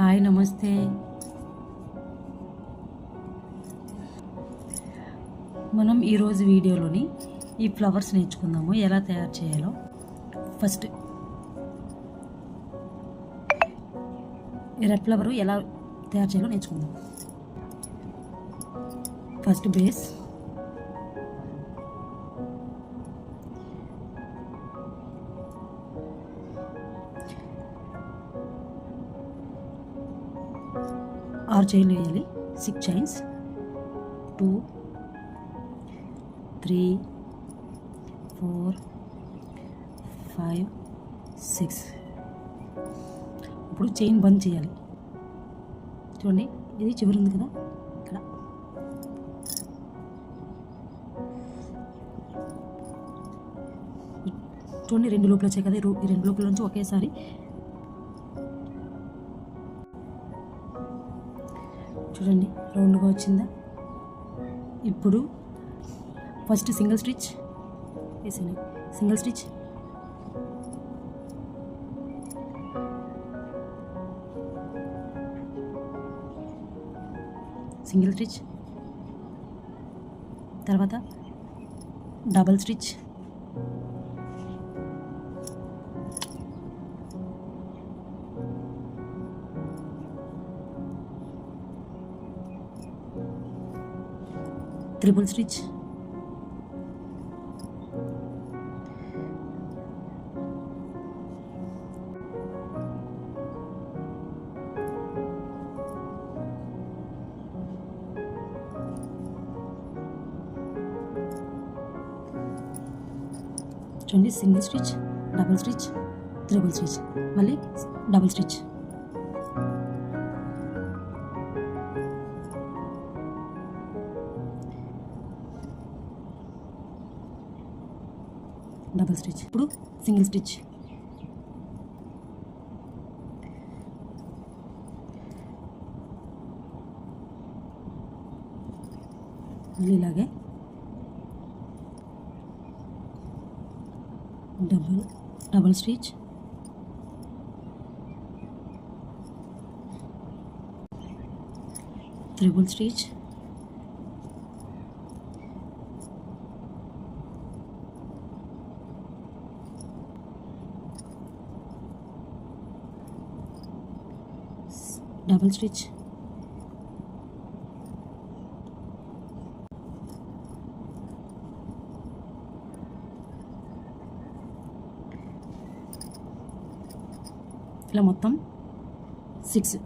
Hi నమస్తే. మనం ఈరోజు వీడియోలోని ఈ ఫ్లవర్స్ నేర్చుకుందాము. ఎలా తయారు చేయాలో. ఫస్ట్ రెడ్ ఫ్లవర్ ఎలా తయారు చేయాలో నేర్చుకుందాం. First base. ఆరు చైన్లు వేయాలి. Six chains two three four five six ఇప్పుడు చైన్ బంద్ చేయాలి. చూడండి ఇది చివరి ఉంది కదా. ఇక్కడ. చూడండి రెండు లోపల వచ్చాయి కదా. ఈ రెండు లోపల నుంచి ఒకేసారి చూడండి రౌండ్గా వచ్చిందా? ఇప్పుడు ఫస్ట్ సింగిల్ స్టిచ్. వేసాను సింగిల్ స్టిచ్. Single stitch. తర్వాత డబల్ స్టిచ్. త్రిపుల్ స్టిచ్ చూడండి single stitch double stitch triple stitch మళ్ళీ డబుల్ స్టిచ్ డబుల్ స్టిచ్ ఇప్పుడు సింగిల్ స్టిచ్ మళ్ళీ ఇలాగే double double stitch triple stitch double stitch ఇలా మొత్తం సిక్స్.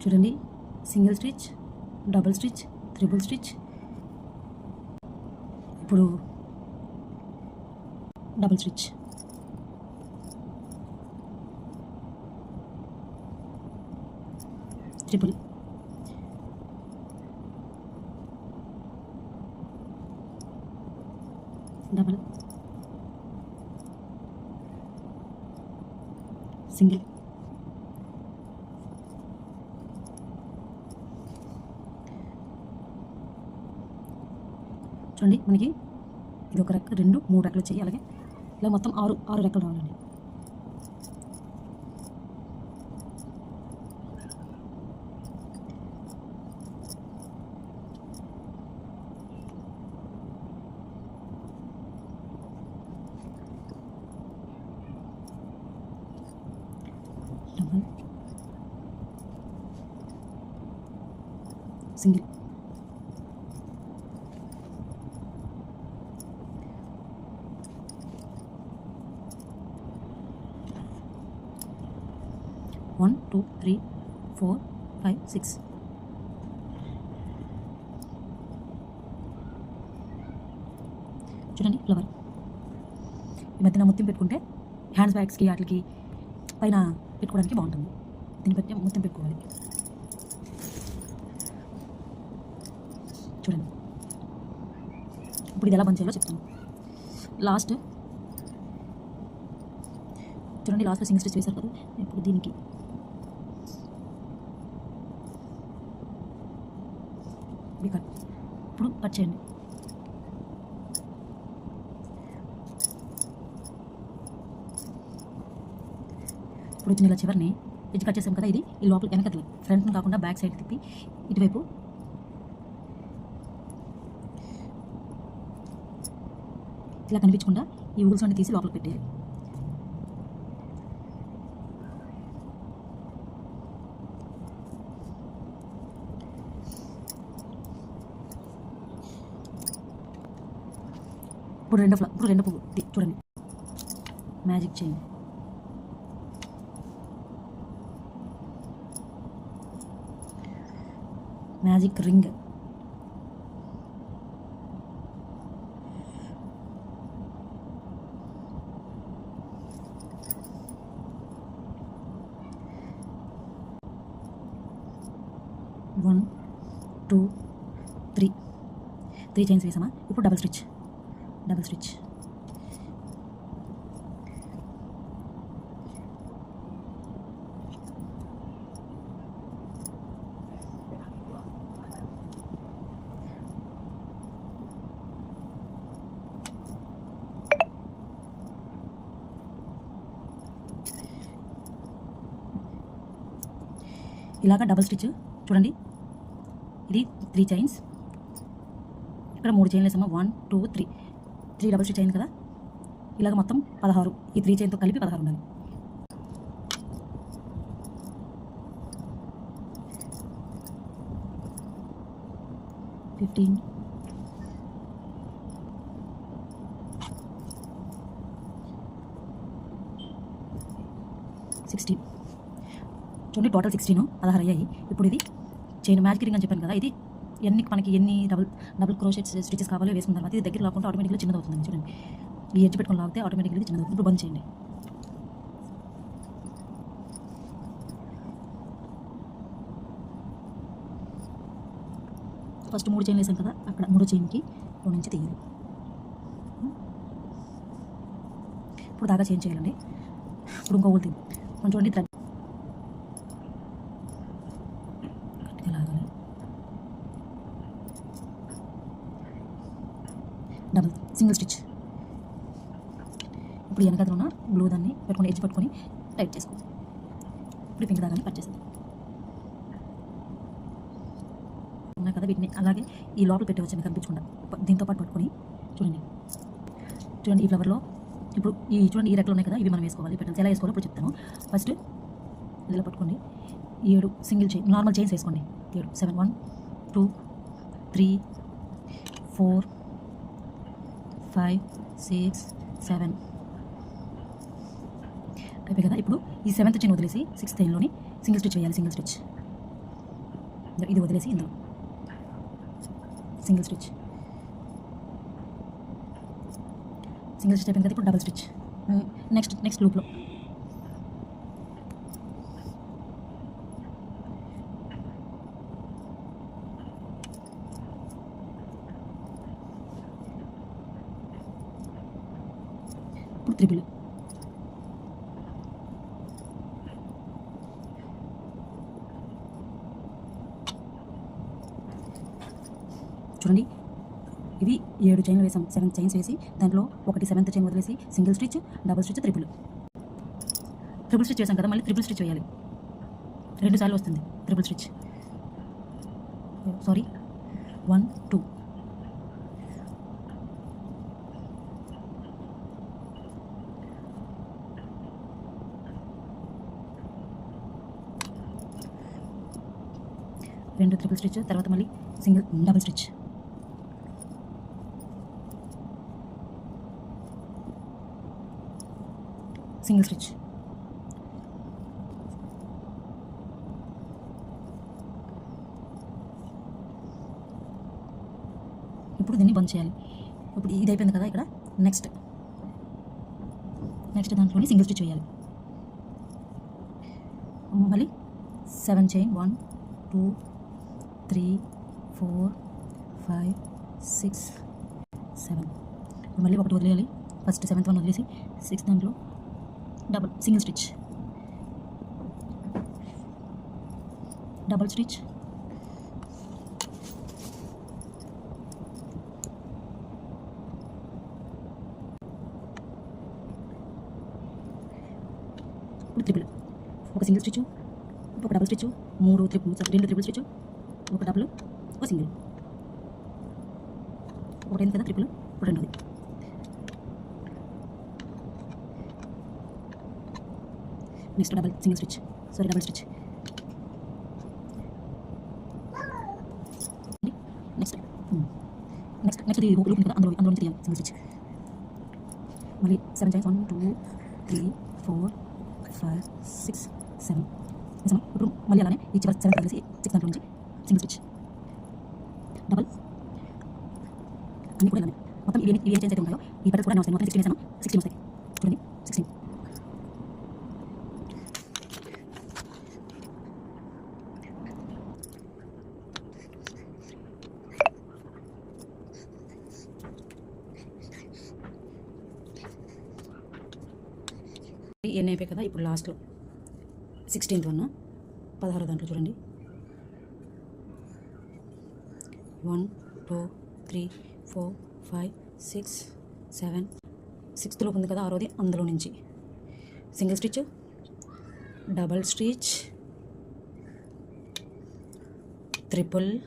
చూడండి single stitch double stitch triple stitch ఇప్పుడు double stitch triple double single చూడండి మనకి ఇది ఒక రెక్క రెండు మూడు రెక్కలు చేయి అలాగే ఇలా మొత్తం ఆరు ఆరు రెక్కలు రావాలండి double single one two three four five six చూడండి ఫ్లవర్ ఈ మధ్యన ముత్యం పెట్టుకుంటే హ్యాండ్స్ బ్యాగ్స్కి వాటికి పైన పెట్టుకోవడానికి బాగుంటుంది. దీన్ని బట్టి ముత్యం పెట్టుకోవాలి చూడండి ఇప్పుడు ఇది ఎలా బంద్ చేయాలో చెప్తాను. లాస్ట్ చూడండి లాస్ట్లో సింగిల్ స్టిచ్ వేశారు కదా. ఇప్పుడు దీనికి. కట్ ఇప్పుడు కట్ చేయండి. ఇప్పుడు వచ్చిన ఇలా చివరిని ఇది కట్ చేసాం కదా ఇది ఈ లోపల వెనకది ఫ్రంట్ కాకుండా బ్యాక్ సైడ్ తిప్పి ఇటువైపు ఇలా కనిపించకుండా ఈ ఊగుల్స్ అన్ని తీసి లోపలికి పెట్టేయాలి. ఇప్పుడు రెండో ఫ్లా ఇప్పుడు రెండో పువ్వు. చూడండి. Magic chain magic ring one two three. Three chains వేసామా? ఇప్పుడు డబుల్ స్టిచ్. Double stitch. ఇలాగ డబుల్ స్టిచ్ చూడండి. ఇది త్రీ చైన్స్ ఇక్కడ మూడు చైన్లు వేసామా one two three three double stitch అయింది కదా? ఇలాగ మొత్తం పదహారు. ఈ త్రీ చైన్తో కలిపి పదహారు ఉండాలి. ఫిఫ్టీన్ సిక్స్టీన్ చూడండి టోటల్ సిక్స్టీన్ పదహారు అయ్యాయి. ఇప్పుడు ఇది చైన్ మ్యాజిక్ అని చెప్పాను కదా ఇది ఎన్ని మనకి ఎన్ని డబుల్ డబుల్ క్రోషెట్ స్టిచెస్ కావాలో వేసుకున్న తర్వాత ఇది దగ్గర లాక్కుంటే ఆటోమేటిక్గా చిన్నది అవుతుంది చూడండి. ఈ ఎడ్జ్ పెట్టుకుని లాగితే ఆటోమేటిక్గా చిన్నది అవుతుంది. ఇప్పుడు బంద్ చేయండి. ఫస్ట్ మూడు చైన్లు వేసాం కదా అక్కడ మూడో చైన్కి రెండు నుంచి తీయాలి. ఇప్పుడు దాకా చేంజ్ చేయాలండి. ఇప్పుడు ఇంకో ఊళ్ళు కొంచెం చూడండి డబుల్ సింగిల్ స్టిచ్ ఇప్పుడు వెనకాల ఉన్న బ్లూ దాన్ని పెట్టుకొని ఎడ్జ్ పట్టుకొని టైట్ చేసుకో ఇప్పుడు పింక్ దాగానే కట్ చేసింది ఉన్నాయి కదా వీటిని. అలాగే ఈ లోపల పెట్టవచ్చు కనిపించకుండా ప- దీంతో పాటు పట్టుకొని చూడండి. చూడండి ఈ ఫ్లవర్లో ఇప్పుడు ఈ చూడండి ఈ రెక్కలు ఉన్నాయి కదా ఇవి మనం వేసుకోవాలి పెట్టాలి. ఎలా వేసుకోవాలో ఇప్పుడు చెప్తాను. ఫస్ట్ ఇలా పట్టుకోండి. ఏడు సింగిల్ చైన్ నార్మల్ చైన్స్ వేసుకోండి. ఏడు seven one two three four five six seven అయిపోయి కదా. ఇప్పుడు ఈ సెవెంత్ చైన్ వదిలేసి సిక్స్త్ చైన్లోని సింగిల్ స్టిచ్ వేయాలి సింగిల్ స్టిచ్ ఇది వదిలేసి ఇందులో. సింగిల్ స్టిచ్ సింగిల్ స్టిచ్ అయిపోయింది కదా ఇప్పుడు డబుల్ స్టిచ్ నెక్స్ట్ నెక్స్ట్ లూప్లో ఇప్పుడు త్రిపుల్ చూడండి. ఇవి ఏడు చైన్లు వేసాం. సెవెన్ చైన్స్ వేసి దాంట్లో ఒకటి సెవెంత్ చైన్ వదిలేసి single stitch double stitch triple triple stitch వేసాం కదా మళ్ళీ ట్రిపుల్ స్టిచ్ వేయాలి. రెండు సార్లు వస్తుంది triple stitch. Sorry one two రెండు ట్రిపుల్ స్టిచ్ తర్వాత మళ్ళీ single double stitch. Single stitch ఇప్పుడు దీన్ని బంద్ చేయాలి. ఇప్పుడు ఇది అయిపోయింది కదా ఇక్కడ. నెక్స్ట్ నెక్స్ట్ దాంట్లోనే సింగిల్ స్టిచ్ వేయాలి. మళ్ళీ seven chain one two three four five six seven మళ్ళీ ఒకటి వదిలేయాలి. ఫస్ట్ సెవెంత్ వన్ వదిలేసి సిక్స్త్ దాంట్లో double single stitch double stitch ఇప్పుడు త్రిపుల్ ఒక సింగిల్ స్టిచ్ ఒక డబుల్ స్టిచ్ మూడు త్రిపుల్ రెండు త్రిపుల్ స్టిచ్ ఒక డబుల్ ఒక సింగిల్ ఒకటి కదా ట్రిపుల్ ఇప్పుడు రెండోది. Next double single stitch sorry double stitch next next next ఇది లూప్ కదా అందులో అందులో నుంచి తీయాలి సింగిల్ స్టిచ్ మళ్ళీ seven times one two three four five six seven నిజమా ఇప్పుడు మళ్ళీ అలానే ఈ చివరి సెవెన్ కలిసి సిక్స్ దాంట్లో నుంచి సింగిల్ స్టిచ్ డబల్ అన్ని కూడా ఇలానే మొత్తం ఇవి ఇవి ఏం చేంజ్ అయితే ఉంటాయో ఈ పెటల్స్ కూడా వస్తాయి మొత్తం సిక్స్టీన్ వేసాను సిక్స్టీన్ వస్తాయి చూడండి సిక్స్టీన్ ఎన్ని అయిపోయి కదా ఇప్పుడు లాస్ట్లో సిక్స్టీన్త్ వన్ పదహారు దాంట్లో చూడండి. One two three four five six seven సిక్స్త్లో ఉంది కదా ఆరోది అందులో నుంచి. Single stitch double stitch triple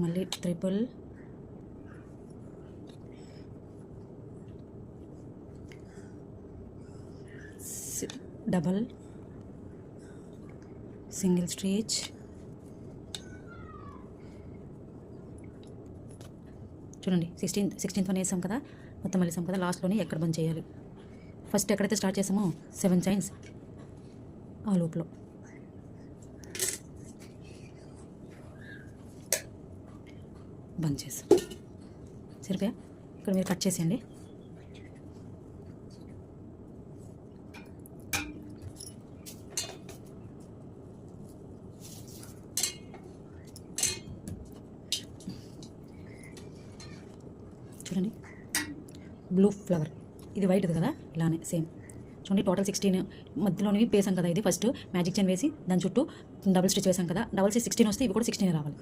మళ్ళీ ట్రిపుల్ డబల్ సింగిల్ స్టిచ్ చూడండి సిక్స్టీన్త్ సిక్స్టీన్త్ వన్ వేసాం కదా మొత్తం వేసాం కదా లాస్ట్లోనే ఎక్కడ బంద్ చేయాలి? ఫస్ట్ ఎక్కడైతే స్టార్ట్ చేసామో సెవెన్ చైన్స్ ఆ లోపల. బంద్ చేసాం. సరిపోయా? ఇక్కడ మీరు కట్ చేసేయండి. చూడండి బ్లూ ఫ్లవర్ ఇది వైట్ది కదా? ఇలానే సేమ్ చూడండి టోటల్ సిక్స్టీన్ మధ్యలోనివి వేసాం కదా ఇది ఫస్ట్ మ్యాజిక్ చైన్ వేసి దాని చుట్టూ డబుల్ స్టిచ్ వేసాం కదా. డబుల్ స్టిచ్ సిక్స్టీన్ వస్తే ఇవి కూడా సిక్స్టీన్ రావాలి.